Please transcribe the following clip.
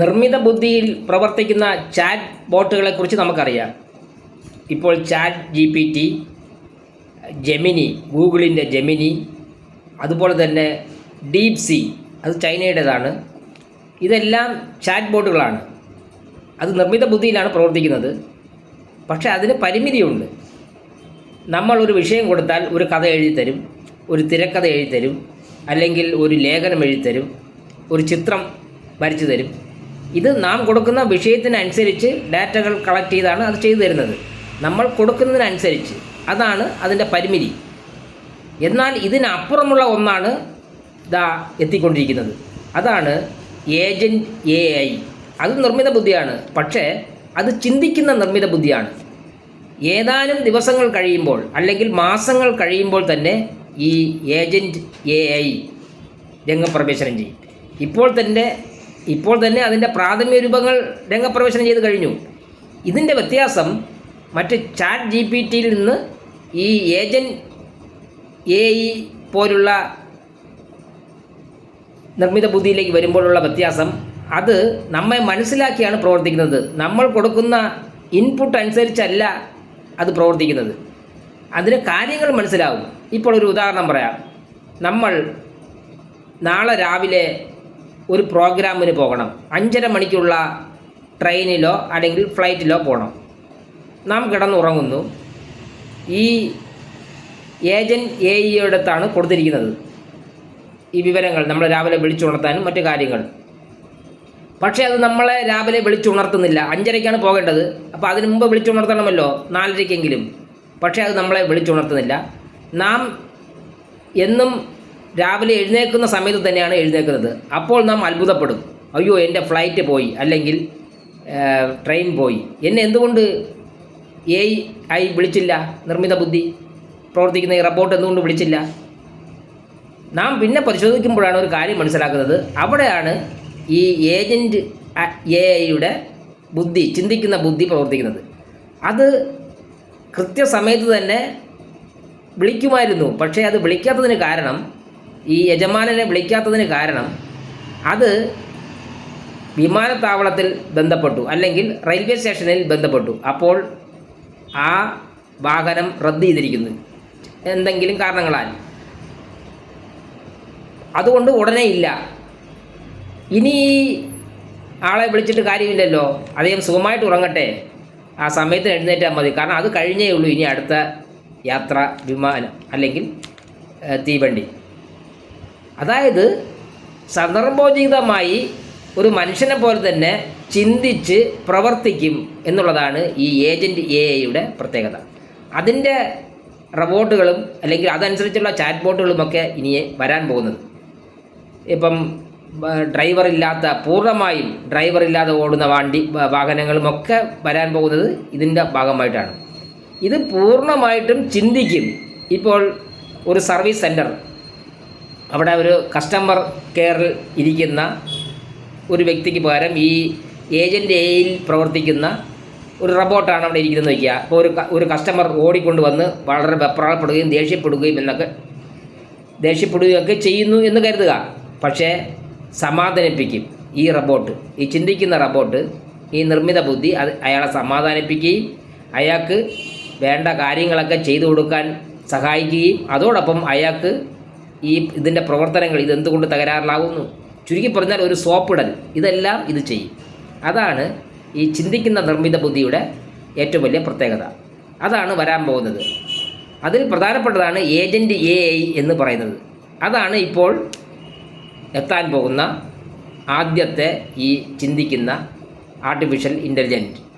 നിർമ്മിത ബുദ്ധിയിൽ പ്രവർത്തിക്കുന്ന ചാറ്റ് ബോട്ടുകളെ കുറിച്ച് നമുക്കറിയാം. ഇപ്പോൾ chat G P T Gemini ഗൂഗിളിന്റെ ജെമിനി അതുപോലെ തന്നെ ഡീപ് സി അത് ചൈനയുടേതാണ്. ഇതെല്ലാം ചാറ്റ് ബോട്ടുകളാണ് അത് നിർമ്മിത ബുദ്ധിയിലാണ് പ്രവർത്തിക്കുന്നത്. പക്ഷേ അതിന് പരിമിതിയുണ്ട്. നമ്മൾ ഒരു വിഷയം കൊടുത്താൽ ഒരു കഥ എഴുതിത്തരും തരും ഒരു തിരക്കഥ എഴുതിത്തരും തരും അല്ലെങ്കിൽ ഒരു ലേഖനം എഴുതിത്തരും തരും ഒരു ചിത്രം വരച്ചു തരും ഇത് നാം കൊടുക്കുന്ന വിഷയത്തിനനുസരിച്ച് ഡാറ്റകൾ കളക്ട് ചെയ്താണ് അത് ചെയ്തു തരുന്നത്. നമ്മൾ കൊടുക്കുന്നതിനനുസരിച്ച്. അതാണ് അതിന്റെ പരിമിതി. എന്നാൽ ഇതിനപ്പുറമുള്ള ഒന്നാണ് ദാ എത്തിക്കൊണ്ടിരിക്കുന്നത്. അതാണ് ഏജന്റ് എ ഐ. അത് നിർമ്മിത ബുദ്ധിയാണ്. പക്ഷേ അത് ചിന്തിക്കുന്ന നിർമ്മിത ബുദ്ധിയാണ്. ഏതാനും ദിവസങ്ങൾ കഴിയുമ്പോൾ അല്ലെങ്കിൽ മാസങ്ങൾ കഴിയുമ്പോൾ തന്നെ ഈ ഏജന്റ് എ ഐ രംഗപ്രവേശനം ചെയ്യും. ഇപ്പോൾ തന്നെ ഇപ്പോൾ തന്നെ അതിന്റെ പ്രാഥമിക രൂപങ്ങൾ രംഗപ്രവേശനം ചെയ്ത് കഴിഞ്ഞു. ഇതിന്റെ വ്യത്യാസം മറ്റ് ചാറ്റ് ജി പി ടിയിൽ നിന്ന് ഈ ഏജന്റ് എ ഇ പോലുള്ള നിർമ്മിത ബുദ്ധിയിലേക്ക് വരുമ്പോഴുള്ള വ്യത്യാസം അത് നമ്മെ മനസ്സിലാക്കിയാണ് പ്രവർത്തിക്കുന്നത്. നമ്മൾ കൊടുക്കുന്ന ഇൻപുട്ട് അനുസരിച്ചല്ല അത് പ്രവർത്തിക്കുന്നത്. അതിന് കാര്യങ്ങൾ മനസ്സിലാവും. ഇപ്പോൾ ഒരു ഉദാഹരണം പറയാം. നമ്മൾ നാളെ രാവിലെ ഒരു പ്രോഗ്രാമിന് പോകണം. അഞ്ചര മണിക്കുള്ള ട്രെയിനിലോ അല്ലെങ്കിൽ ഫ്ലൈറ്റിലോ പോകണം. നാം കിടന്നുറങ്ങുന്നു. ഈ ഏജന്റ് എ അടുത്താണ് കൊടുത്തിരിക്കുന്നത്. ഈ വിവരങ്ങൾ നമ്മൾ രാവിലെ വിളിച്ചുണർത്താനും മറ്റു കാര്യങ്ങൾ. പക്ഷേ അത് നമ്മളെ രാവിലെ വിളിച്ചുണർത്തുന്നില്ല. അഞ്ചരയ്ക്കാണ് പോകേണ്ടത്. അപ്പോൾ അതിന് മുമ്പ് വിളിച്ചുണർത്തണമല്ലോ. നാലരയ്ക്കെങ്കിലും. പക്ഷേ അത് നമ്മളെ വിളിച്ചുണർത്തുന്നില്ല. നാം എന്നും രാവിലെ എഴുന്നേൽക്കുന്ന സമയത്ത് തന്നെയാണ് എഴുന്നേൽക്കുന്നത്. അപ്പോൾ നാം അത്ഭുതപ്പെടും. അയ്യോ എന്റെ ഫ്ലൈറ്റ് പോയി. അല്ലെങ്കിൽ ട്രെയിൻ പോയി. എന്നെ എന്തുകൊണ്ട് എ ഐ വിളിച്ചില്ല? നിർമ്മിത ബുദ്ധി. പ്രവർത്തിക്കുന്ന ഈ റിപ്പോർട്ട് എന്തുകൊണ്ട് വിളിച്ചില്ല? നാം പിന്നെ പരിശോധിക്കുമ്പോഴാണ് ഒരു കാര്യം മനസ്സിലാക്കുന്നത്. അവിടെയാണ് ഈ ഏജന്റ് എ ഐയുടെ ബുദ്ധി ചിന്തിക്കുന്ന ബുദ്ധി പ്രവർത്തിക്കുന്നത്. അത് കൃത്യസമയത്ത് തന്നെ വിളിക്കുമായിരുന്നു. പക്ഷേ അത് വിളിക്കാത്തതിന് കാരണം ഈ യജമാനനെ വിളിക്കാത്തതിന് കാരണം അത് വിമാനത്താവളത്തിൽ ബന്ധപ്പെട്ടു അല്ലെങ്കിൽ റെയിൽവേ സ്റ്റേഷനിൽ ബന്ധപ്പെട്ടു. അപ്പോൾ ആ വാഹനം റദ്ദ് ചെയ്തിരിക്കുന്നു. എന്തെങ്കിലും കാരണങ്ങളാൽ. അതുകൊണ്ട് ഉടനെ ഇല്ല. ഇനി ആളെ വിളിച്ചിട്ട് കാര്യമില്ലല്ലോ. അദ്ദേഹം സുഖമായിട്ട് ഉറങ്ങട്ടെ. ആ സമയത്തിന് എഴുന്നേറ്റാൽ മതി. കാരണം അത് കഴിഞ്ഞേ ഉള്ളൂ ഇനി അടുത്ത യാത്ര വിമാനം അല്ലെങ്കിൽ തീവണ്ടി. അതായത് സന്ദർഭോചിതമായി ഒരു മനുഷ്യനെ പോലെ തന്നെ ചിന്തിച്ച് പ്രവർത്തിക്കും എന്നുള്ളതാണ് ഈ ഏജന്റ് എ ഐയുടെ പ്രത്യേകത. അതിന്റെ റബോട്ടുകളും അല്ലെങ്കിൽ അതനുസരിച്ചുള്ള ചാറ്റ് ബോട്ടുകളുമൊക്കെ ഇനി വരാൻ പോകുന്നത്. ഇപ്പം ഡ്രൈവർ ഇല്ലാത്ത പൂർണമായും ഡ്രൈവർ ഇല്ലാതെ ഓടുന്ന വണ്ടി വാഹനങ്ങളുമൊക്കെ വരാൻ പോകുന്നത് ഇതിന്റെ ഭാഗമായിട്ടാണ്. ഇത് പൂർണമായിട്ടും ചിന്തിക്കും. ഇപ്പോൾ ഒരു സർവീസ് സെന്റർ അവിടെ ഒരു കസ്റ്റമർ കെയറിൽ ഇരിക്കുന്ന ഒരു വ്യക്തിക്ക് പകരം ഈ ഏജന്റ് എയിൽ പ്രവർത്തിക്കുന്ന ഒരു റബോട്ടാണ് അവിടെ ഇരിക്കുന്നത് വയ്ക്കുക അപ്പോൾ ഒരു ഒരു കസ്റ്റമർ ഓടിക്കൊണ്ട് വന്ന് വളരെ വെപ്രാളപ്പെടുകയും ദേഷ്യപ്പെടുകയും എന്നൊക്കെ ദേഷ്യപ്പെടുകയൊക്കെ ചെയ്യുന്നു എന്ന് കരുതുക. പക്ഷേ സമാധാനിപ്പിക്കും ഈ റബോട്ട് ഈ ചിന്തിക്കുന്ന റബോട്ട് ഈ നിർമ്മിത ബുദ്ധി അത് അയാളെ സമാധാനിപ്പിക്കുകയും അയാൾക്ക് വേണ്ട കാര്യങ്ങളൊക്കെ ചെയ്തു കൊടുക്കാൻ സഹായിക്കുകയും അതോടൊപ്പം അയാൾക്ക് ഈ ഇതിന്റെ പ്രവർത്തനങ്ങൾ ഇതെന്തുകൊണ്ട് തകരാറിലാകുന്നു ചുരുക്കി പറഞ്ഞാൽ ഒരു സോപ്പിടൽ. ഇതെല്ലാം ഇത് ചെയ്യും. അതാണ് ഈ ചിന്തിക്കുന്ന നിർമ്മിത ബുദ്ധിയുടെ ഏറ്റവും വലിയ പ്രത്യേകത. അതാണ് വരാൻ പോകുന്നത്. അതിൽ പ്രധാനപ്പെട്ടതാണ് ഏജന്റ് എ ഐ എന്ന് പറയുന്നത്. അതാണ് ഇപ്പോൾ എത്താൻ പോകുന്ന ആദ്യത്തെ ഈ ചിന്തിക്കുന്ന ആർട്ടിഫിഷ്യൽ ഇന്റലിജന്റ്